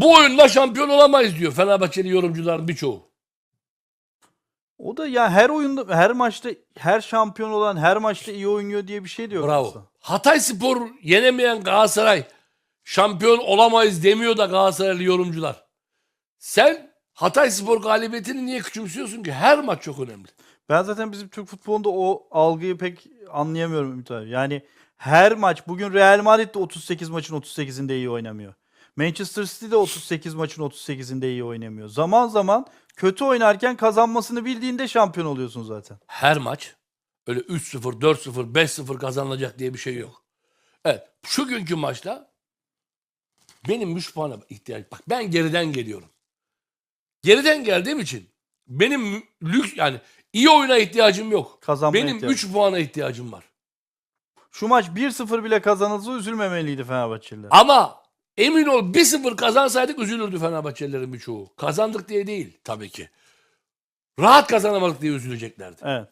Bu oyunda şampiyon olamayız diyor Fenerbahçeli yorumcuların birçoğu. O da ya her oyunda her maçta her şampiyon olan her maçta iyi oynuyor diye bir şey diyor. Bravo. aslında. Hatay Spor yenemeyen Galatasaray şampiyon olamayız demiyor da Galatasaraylı yorumcular. Sen Hatay Spor galibiyetini niye küçümsüyorsun ki? Her maç çok önemli. Ben zaten bizim Türk futbolunda o algıyı pek anlayamıyorum Ümit abi. Yani her maç bugün Real Madrid de 38 maçın 38'inde iyi oynamıyor. Manchester City de 38 maçın 38'inde iyi oynamıyor. Zaman zaman kötü oynarken kazanmasını bildiğinde şampiyon oluyorsun zaten. Her maç öyle 3-0, 4-0, 5-0 kazanılacak diye bir şey yok. Evet şu günkü maçta benim 3 puana ihtiyaç. Bak ben geriden geliyorum. Geriden geldiğim için benim lüks yani iyi oyuna ihtiyacım yok. Kazanmaya Benim ihtiyaç. 3 puana ihtiyacım var. Şu maç 1-0 bile kazanılsa üzülmemeliydi Fenerbahçeliler. Ama emin ol 1-0 kazansaydık üzülürdü Fenerbahçelilerin birçoğu. Kazandık diye değil tabii ki. Rahat kazanamadık diye üzüleceklerdi. Evet.